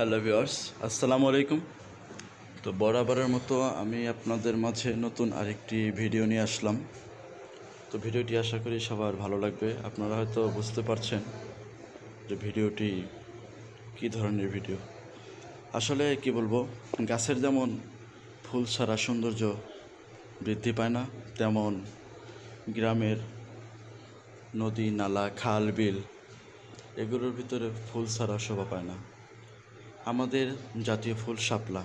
Hello viewers আসসালামু আলাইকুম। তো বরাবরের মতো আমি আপনাদের মাঝে নতুন আরেকটি ভিডিও নিয়ে আসলাম। তো ভিডিওটি আশা করি সবার ভালো লাগবে। আপনারা হয়তো বুঝতে পারছেন যে ভিডিওটি কী ধরনের ভিডিও। আসলে কি বলব, গাছের যেমন ফুল ছাড়া সৌন্দর্য বৃদ্ধি পায় না, তেমন গ্রামের নদী, নালা, খাল, বিল, এগুলোর ভিতরে ফুল ছাড়া শোভা পায় না। আমাদের জাতীয় ফুল শাপলা।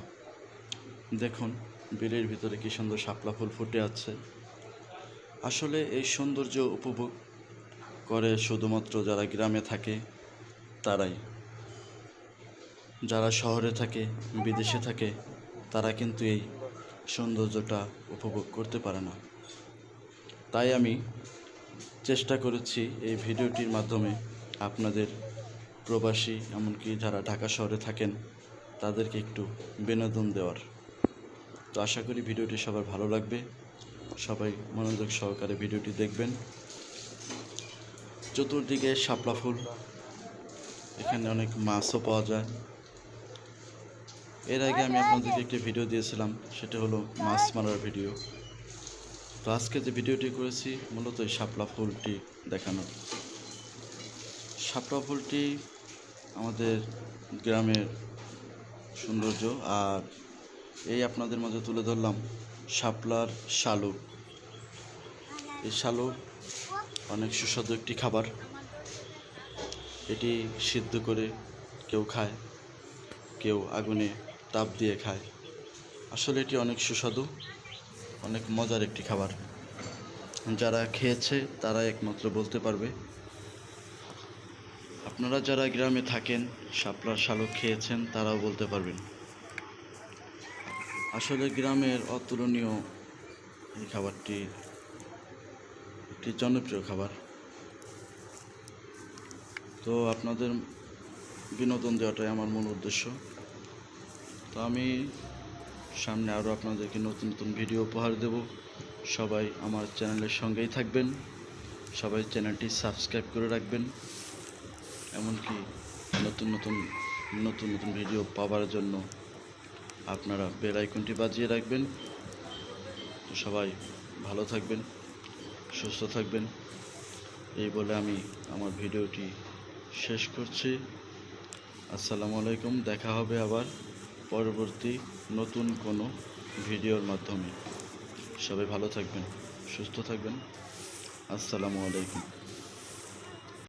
দেখুন, বিলের ভিতরে কি সুন্দর শাপলা ফুল ফুটে আছে। আসলে এই সৌন্দর্য উপভোগ করে শুধুমাত্র যারা গ্রামে থাকে, তারাই। যারা শহরে থাকে, বিদেশে থাকে, তারা কিন্তু এই সৌন্দর্যটা উপভোগ করতে পারে না। তাই আমি চেষ্টা করেছি এই ভিডিওটির মাধ্যমে আপনাদের প্রবাসী, এমনকি যারা ঢাকা শহরে থাকেন, তাদেরকে একটু বিনোদন দেওয়ার। তো আশা করি ভিডিওটি সবার ভালো লাগবে। সবাই মনোযোগ সহকারে ভিডিওটি দেখবেন। চতুর্দিকে শাপলা ফুল। এখানে অনেক মাছও পাওয়া যায়। এর আগে আমি আপনাদেরকে একটি ভিডিও দিয়েছিলাম, সেটা হলো মাছ মারার ভিডিও। তো আজকে যে ভিডিওটি করেছি, মূলত এই শাপলা ফুলটি দেখানোর। শাপলা ফুলটি আমাদের গ্রামের সৌন্দর্য আর এই আপনাদের মাঝে তুলে ধরলাম শাপলার শালুক এই শালুক অনেক সুস্বাদু একটি খাবার। এটি সিদ্ধ করে কেউ খায়, কেউ আগুনে তাপ দিয়ে খায়। আসলে এটি অনেক সুস্বাদু, অনেক মজার একটি খাবার। যারা খেয়েছে তারা একমাত্র বলতে পারবে আপনারা যারা গ্রামে থাকেন শাপলার শালক খেয়েছেন, তারাও বলতে পারবেন। আসলে গ্রামের অতুলনীয় এই খাবারটি একটি জনপ্রিয় খাবার। তো আপনাদের বিনোদন দেওয়াটাই আমার মূল উদ্দেশ্য। তো আমি সামনে আরও আপনাদেরকে নতুন নতুন ভিডিও উপহার দেব। সবাই আমার চ্যানেলের সঙ্গেই থাকবেন। সবাই চ্যানেলটি সাবস্ক্রাইব করে রাখবেন। এমনকি নতুন নতুন নতুন নতুন ভিডিও পাওয়ার জন্য আপনারা বেল আইকনটি বাজিয়ে রাখবেন। তো সবাই ভালো থাকবেন, সুস্থ থাকবেন। এই বলে আমি আমার ভিডিওটি শেষ করছি। আসসালামু আলাইকুম, দেখা হবে আবার পরবর্তী নতুন কোনো ভিডিওর মাধ্যমে। সবাই ভালো থাকবেন, সুস্থ থাকবেন। আসসালামু আলাইকুম।